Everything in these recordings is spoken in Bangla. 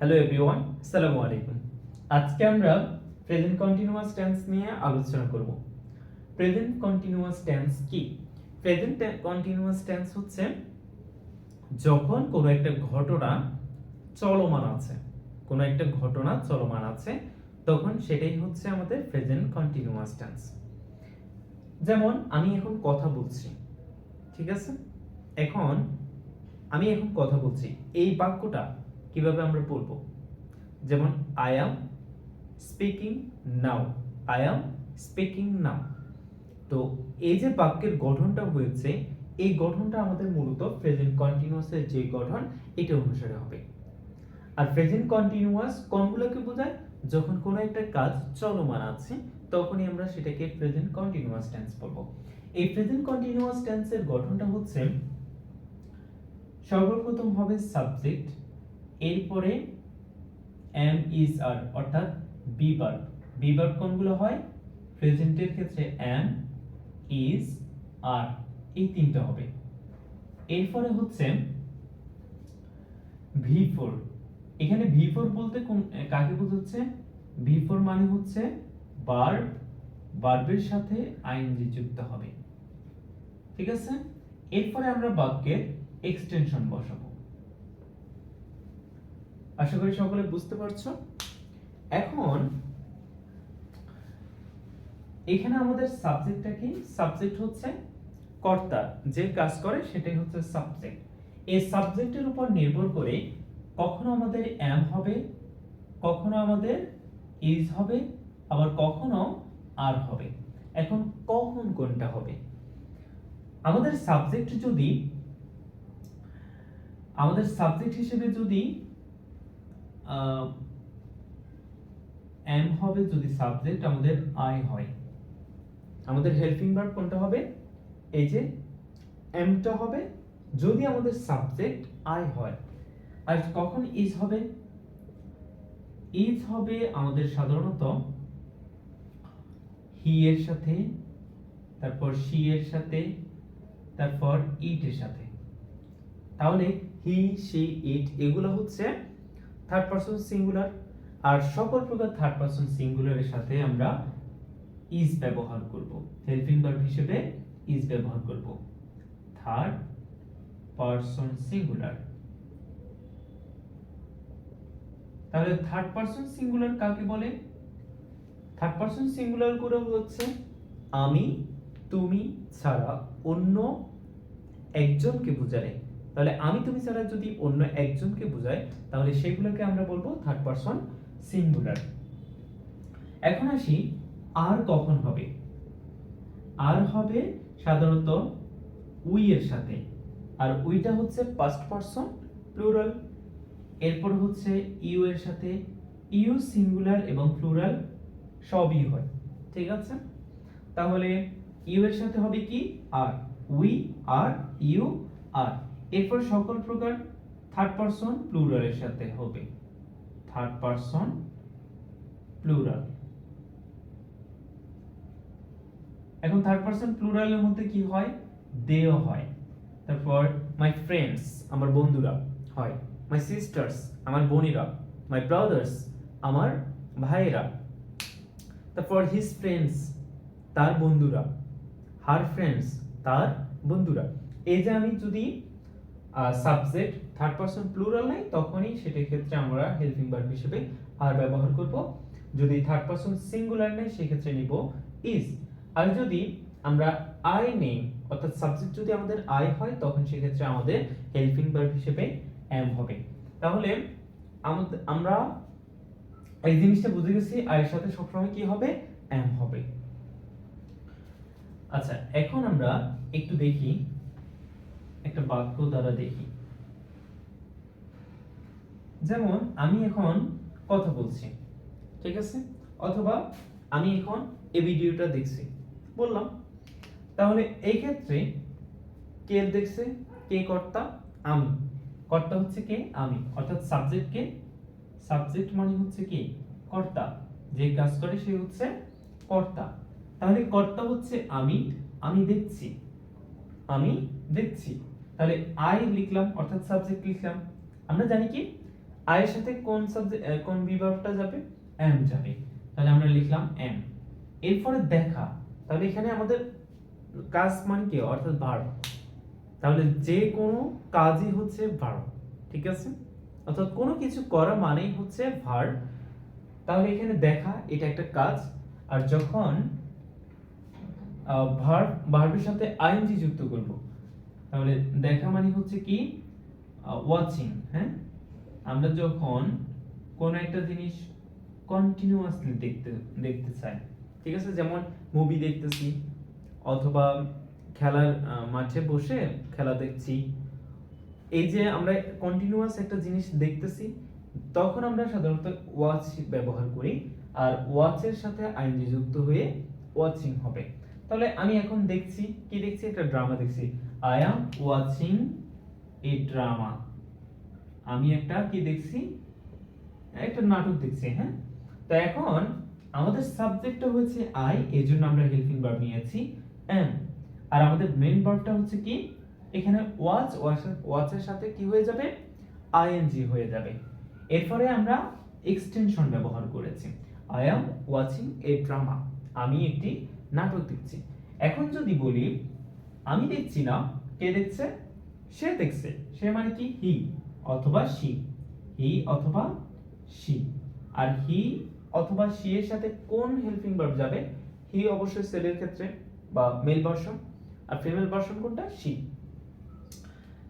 হ্যালো এভরিওয়ান আসসালামু আলাইকুম আজকে আমরা প্রেজেন্ট কন্টিনিউয়াস টেন্স নিয়ে আলোচনা করব। প্রেজেন্ট কন্টিনিউয়াস টেন্স কি? প্রেজেন্ট কন্টিনিউয়াস টেন্স হচ্ছে যখন কোনো একটা ঘটনা চলমান আছে, কোনো একটা ঘটনা চলমান আছে, তখন সেটাই হচ্ছে আমাদের প্রেজেন্ট কন্টিনিউয়াস টেন্স যেমন, আমি এখন কথা বলছি, ঠিক আছে? এখন আমি এখন কথা বলছি। এই বাক্যটা কীভাবে আমরা বলব? যেমন I am speaking now I am speaking now তো এই যে বাক্যের গঠনটা হয়েছে, এই গঠনটা আমাদের মূলত প্রেজেন্ট কন্টিনিউয়াসের যে গঠন, এটা অনুসারে হবে। আর প্রেজেন্ট কন্টিনিউয়াস কোনগুলোকে বোঝায়? যখন কোনো একটা কাজ চলমান আছে, তখনই আমরা সেটাকে প্রেজেন্ট কন্টিনিউয়াস টেন্স বলব। এই প্রেজেন্ট কন্টিনিউয়াস টেন্সের গঠনটা হচ্ছে, সর্বপ্রথম হবে সাবজেক্ট এরপরে এম ইজ আর অর্থাৎ বি ভার্ব বি ভার্ব কোনগুলো হয়? প্রেজেন্টের ক্ষেত্রে এম ইজ আর এই তিনটা হবে। এরপরে হচ্ছে ভি ফোর এখানে ভি ফোর বলতে কোন কাকে বোঝাচ্ছে? ভি ফোর মানে হচ্ছে ভার্ব ভার্বের সাথে আইএনজি যুক্ত হবে। ঠিক আছে? এরপরে আমরা বাক্যের এক্সটেনশন বসাবো। আশা করি সকলে বুঝতে পারছ। এখন এখানে আমাদের সাবজেক্টটা কি? সাবজেক্ট হচ্ছে কর্তা। যে কাজ করে সেটাই হচ্ছে সাবজেক্ট এই সাবজেক্টের উপর নির্ভর করে কখনো আমাদের এম হবে, কখনো আমাদের ইজ হবে, আবার কখনো আর হবে। এখন কখন কোনটা হবে? আমাদের সাবজেক্ট যদি, আমাদের সাবজেক্ট হিসেবে যদি এম হবে যদি সাবজেক্ট আমাদের আই হয়। আমাদের হেল্পিং ভার্ব কোনটা হবে? এই যে এমটা হবে যদি আমাদের সাবজেক্ট আই হয়। আর কখন ইজ হবে? ইজ হবে আমাদের সাধারণত হি এর সাথে, তারপর শি এর সাথে, তারপর ইট এর সাথে। তাহলে হি সি ইট এগুলো হচ্ছে থার্ড পারসন সিঙ্গুলার আর সকল প্রকার থার্ড পারসন সিঙ্গুলারের সাথে আমরা ইজ ব্যবহার করব। হেল্পিং ভার্ব হিসেবে ইজ ব্যবহার করব। থার্ড পারসন সিঙ্গুলার তাহলে থার্ড পারসন সিঙ্গুলার কাকে বলে? থার্ড পারসন সিঙ্গুলার করে হচ্ছে আমি, তুমি ছাড়া অন্য একজনকে বোঝালে। তাহলে আমি তুমি ছাড়া যদি অন্য একজনকে বোঝায় তাহলে সেগুলোকে আমরা বলব থার্ড পারসন সিঙ্গুলার এখন আসি, আর কখন হবে? আর হবে সাধারণত উই এর সাথে। আর উইটা হচ্ছে ফার্স্ট পারসন প্লুরাল এরপর হচ্ছে ইউ এর সাথে, ইউ সিঙ্গুলার এবং প্লুরাল সবই হয়। ঠিক আছে? তাহলে ইউ এর সাথে হবে কি? Are. We, are, you, are. এরপর সকল প্রকার থার্ড পারসন প্লুরালের সাথে হবে। থার্ড পারসন প্লুরাল এখন থার্ড পারসন প্লুরালের মধ্যে কি হয়? দেও হয়। তারপর মাই ফ্রেন্ডস আমার বন্ধুরা হয়। মাই সিস্টার্স আমার বোনেরা। মাই ব্রাদার্স আমার ভাইয়েরা। তারপর হিজ ফ্রেন্ডস তার বন্ধুরা। হার ফ্রেন্ডস তার বন্ধুরা। এই যে আমি যদি সাবজেক্ট থার্ড পারসন প্লুরাল নাই, তখনই সেটার ক্ষেত্রে আমরা হেল্পিং ভার্ব হিসেবে আর ব্যবহার করব। যদি থার্ড পারসন সিঙ্গুলার নেই, সেক্ষেত্রে নিব ইজ আর যদি আমরা আই নেই অর্থাৎ সাবজেক্ট যদি আমাদের আই হয়, তখন সেক্ষেত্রে আমাদের হেল্পিং ভার্ব হিসেবে এম হবে। তাহলে আমরা এই জিনিসটা বুঝে গেছি আর এর সাথে সবসময় কি হবে? এম হবে। আচ্ছা এখন আমরা একটু দেখি একটা বাক্য দ্বারা দেখি। যেমন, আমি এখন কথা বলছি। ঠিক আছে? অথবা, আমি এখন এই ভিডিওটা দেখছি। বললাম। তাহলে এই ক্ষেত্রে কে দেখছে? কে কর্তা? আমি। কর্তা হচ্ছে কে? আমি। অর্থাৎ সাবজেক্ট কে? সাবজেক্ট মানে হচ্ছে কি? কর্তা। যে কাজ করে সে হচ্ছে কর্তা। তাহলে কর্তা হচ্ছে আমি। আমি দেখছি। আমি দেখছি। তাহলে আই লিখলাম, অর্থাৎ সাবজেক্ট লিখলাম। আমরা জানি কি? আই এর সাথে কোন সাবজেক্ট কোন বিভাগটা যাবে? এম যাবে। তাহলে আমরা লিখলাম এম এরপরে দেখা। তাহলে এখানে আমাদের কাজ মানে কি? অর্থাৎ ভার্ব তাহলে যে কোনো কাজই হচ্ছে ভার্ব ঠিক আছে? অর্থাৎ কোনো কিছু করা মানেই হচ্ছে ভার্ব তাহলে এখানে দেখা, এটা একটা কাজ। আর যখন ভার্ব ভার্বের সাথে আইএনজি যুক্ত করব তাহলে দেখা মানে হচ্ছে কি? ওয়াচিং হ্যাঁ? আমরা যখন কোন একটা জিনিস কন্টিনিউয়াসলি দেখতে দেখতে চাই, ঠিক আছে? যেমন মুভি দেখতেছি, অথবা খেলার মাঠে বসে খেলা দেখছি। এই যে আমরা কন্টিনিউয়াস একটা জিনিস দেখতেছি, তখন আমরা সাধারণত ওয়াচ ব্যবহার করি, আর ওয়াচের সাথে আইনজি যুক্ত হয়ে ওয়াচিং হবে। তাহলে আমি এখন দেখছি, কি দেখছি? একটা ড্রামা দেখছি। I am watching a drama আমি একটা কি দেখছি? একটা নাটক দেখছি হ্যাঁ? তো এখন আমাদের সাবজেক্টটা হচ্ছে আই এই জন্য আমরা হেল্পিং ভার্ব নিয়েছি এম আর আমাদের মেইন ভার্বটা হচ্ছে কি? এখানে ওয়াচ ওয়াচের সাথে কি হয়ে যাবে? আইএনজি হয়ে যাবে। এরপরে আমরা এক্সটেনশন ব্যবহার করেছি। I am watching a drama আমি একটি নাটক দেখছি। এখন যদি বলি আমি দেখছি না, কে দেখছে? সে দেখছে। সে মানে কি? হি অথবা সি হি অথবা সি আর হি অথবা সি এর সাথে কোন হেল্পিং ভার্ব যাবে? হি অবশ্যই সেলের ক্ষেত্রে বা মেল ভার্সন আর ফিমেল ভার্সন কোনটা? সি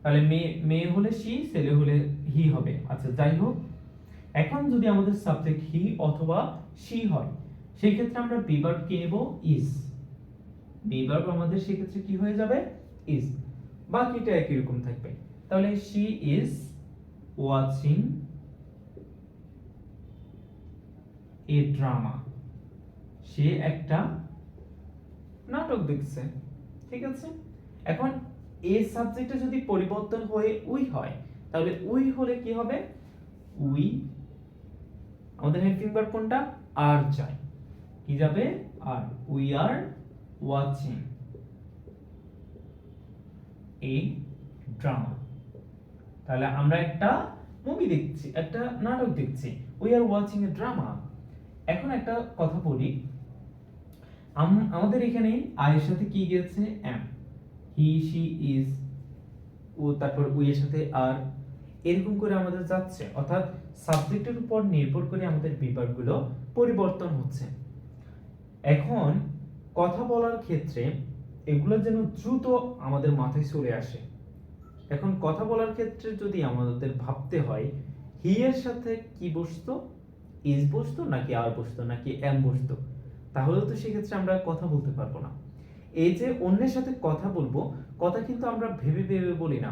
তাহলে মেয়ে মেয়ে হলে সি ছেলে হলে হি হবে। আচ্ছা যাই হোক। এখন যদি আমাদের সাবজেক্ট হি অথবা সি হয়, সেই ক্ষেত্রে আমরা বিভার্ব কি নেব? ইজ বিভার্ব আমাদের সেই ক্ষেত্রে কি হয়ে যাবে? ইজ বাকিটা একই রকম থাকবে। তাহলে she is watching a drama সে একটা নাটক দেখছে। ঠিক আছে? এখন এ সাবজেক্টে যদি পরিবর্তন হয়ে উই হয়, তাহলে উই হলে কি হবে? উই আমাদের হেল্পিং ভার্ব কোনটা? আর যায় কি যাবে? Are. We are watching a drama তাহলে আমরা একটা মুভি দেখছি, একটা নাটক দেখছি। We are watching a drama এখন একটা কথা বলি। আমাদের এখানে আয়ের সাথে কি গেছে এম হি শি ইজ ও, তারপর উই এর সাথে আর এরকম করে আমাদের যাচ্ছে। অর্থাৎ সাবজেক্টের উপর নির্ভর করে আমাদের বিভাগগুলো পরিবর্তন হচ্ছে। এখন কথা বলার ক্ষেত্রে এগুলো যেন দ্রুত আমাদের মাথায় চলে আসে। এখন কথা বলার ক্ষেত্রে যদি আমাদের ভাবতে হয় হি এর সাথে কি বসতো? ইজ বসতো নাকি আর বসতো নাকি এম বসতো? তাহলে তো সেক্ষেত্রে আমরা কথা বলতে পারব না। এই যে অন্যের সাথে কথা বলব, কথা কিন্তু আমরা ভেবে ভেবে বলি না।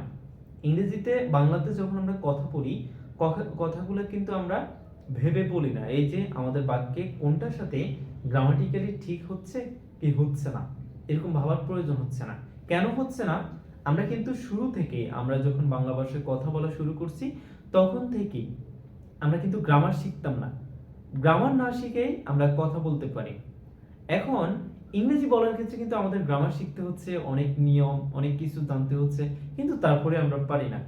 ইংরেজিতে, বাংলাতে যখন আমরা কথা বলি, কথা- কথাগুলো কিন্তু আমরা ভেবে বলি না। এই যে আমাদের বাক্যে কোনটার সাথে গ্রামাটিক্যালি ঠিক হচ্ছে? কি হচ্ছে না। এরকম ভাবার প্রয়োজন হচ্ছে না। কেন হচ্ছে না? আমরা কিন্তু শুরু থেকে আমরা যখন বাংলা ভাষায় কথা বলা শুরু করছি, তখন থেকেই আমরা কিন্তু গ্রামার শিখতাম না। গ্রামার না শিখেই আমরা কথা বলতে পারি। এখন ইংরেজি বলার ক্ষেত্রে কিন্তু আমাদের গ্রামার শিখতে হচ্ছে, অনেক নিয়ম, অনেক কিছু জানতে হচ্ছে, কিন্তু তারপরে আমরা পারি না।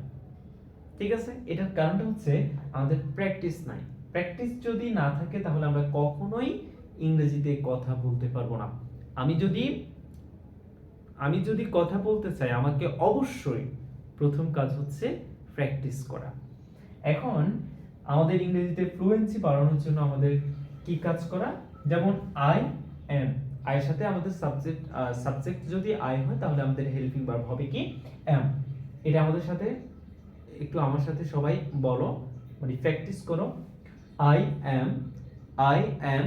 ঠিক আছে? এটার কারণটা হচ্ছে আমাদের প্র্যাকটিস নাই। প্র্যাকটিস যদি না থাকে, তাহলে আমরা কখনোই ইংরেজিতে কথা বলতে পারব না। আমি যদি আমি যদি কথা বলতে চাই, আমাকে অবশ্যই প্রথম কাজ হচ্ছে প্র্যাকটিস করা। এখন আমাদের ইংরেজিতে ফ্লুয়েন্সি বাড়ানোর জন্য আমাদের কি কাজ করা? যেমন আই এম আয়ের সাথে আমাদের সাবজেক্ট সাবজেক্ট যদি আই হয়, তাহলে আমাদের হেল্পিং ভার্ব হবে কি? এম এটা আমাদের সাথে, একটু আমার সাথে সবাই বলো মানে প্র্যাকটিস করো। I am I am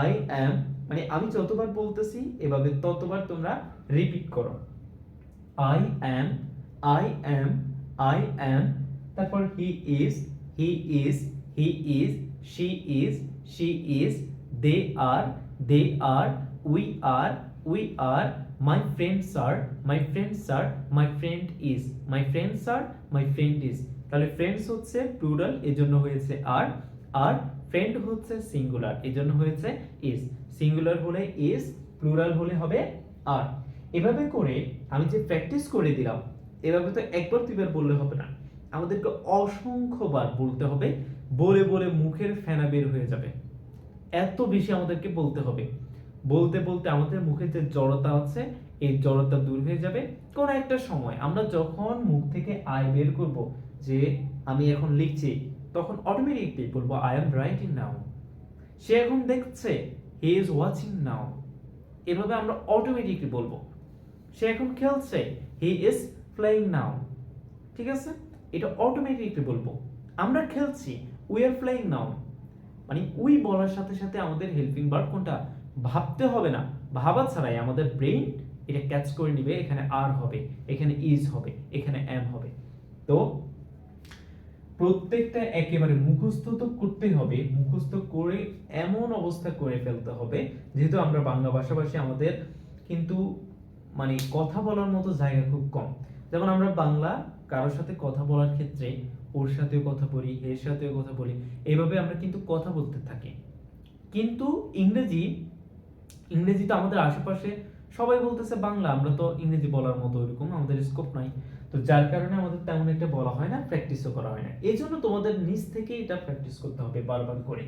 I am মানে আমি যতবার বলতেছি, এভাবে ততবার তোমরা রিপিট করো। I am I am I am তারপর he is he is he is she is she is they are they are we are we are my friends are my friends are my friend is my friends are my friend is তাহলে ফ্রেন্ডস হচ্ছে প্লুরাল এজন্য হয়েছে আর আর ফ্রেন্ড হচ্ছে সিঙ্গুলার এই জন্য হয়েছে ইজ সিঙ্গুলার হলে ইজ প্লুরাল হলে হবে আর এভাবে করে আমি যে প্র্যাকটিস করে দিলাম, এভাবে তো একবার দুইবার বললে হবে না। আমাদেরকে অসংখ্যবার বলতে হবে, বলে বলে মুখের ফেনা বের হয়ে যাবে। এত বেশি আমাদেরকে বলতে হবে। বলতে বলতে আমাদের মুখে যে জড়তা আছে, এই জড়তা দূর হয়ে যাবে। কোন একটা সময় আমরা যখন মুখ থেকে আয় বের করব, যে আমি এখন লিখছি তখন অটোমেটিকলি বলব আই এম রাইটিং নাও সে এখন দেখছে হি ইজ ওয়াচিং নাও এভাবে আমরা অটোমেটিকলি বলব। সে এখন খেলছে হি ইজ প্লেইং নাও ঠিক আছে? এটা অটোমেটিকলি বলব। আমরা খেলছি উই আর প্লেইং নাও মানে উই বলার সাথে সাথে আমাদের হেল্পিং ভার্ব কোনটা? ভাবতে হবে না। ভাবা ছাড়াই আমাদের ব্রেইন এটা ক্যাচ করে নিবে, এখানে আর হবে, এখানে ইজ হবে, এখানে এম হবে। তো প্রত্যেকটা একেবারে মুখস্থ তো করতেই হবে, মুখস্থ করে এমন অবস্থা করে ফেলতে হবে, যেহেতু আমরা বাংলা ভাষাভাষী, আমাদের কিন্তু মানে কথা বলার মতো জায়গা খুব কম। যেমন আমরা বাংলা কারোর সাথে কথা বলার ক্ষেত্রে ওর সাথেও কথা বলি, এর সাথেও কথা বলি এইভাবে আমরা কিন্তু কথা বলতে থাকি। কিন্তু ইংরেজি ইংরেজি তো আমাদের আশেপাশে সবাই বলতেছে বাংলা, আমরা তো ইংরেজি বলার মতো ওইরকম আমাদের স্কোপ নাই। তো যার কারণে আমাদের তেমন একটা বলা হয় না প্র্যাকটিসও করা হয় না। এই জন্য তোমাদের নিজ থেকেই এটা প্র্যাকটিস করতে হবে বারবার করে।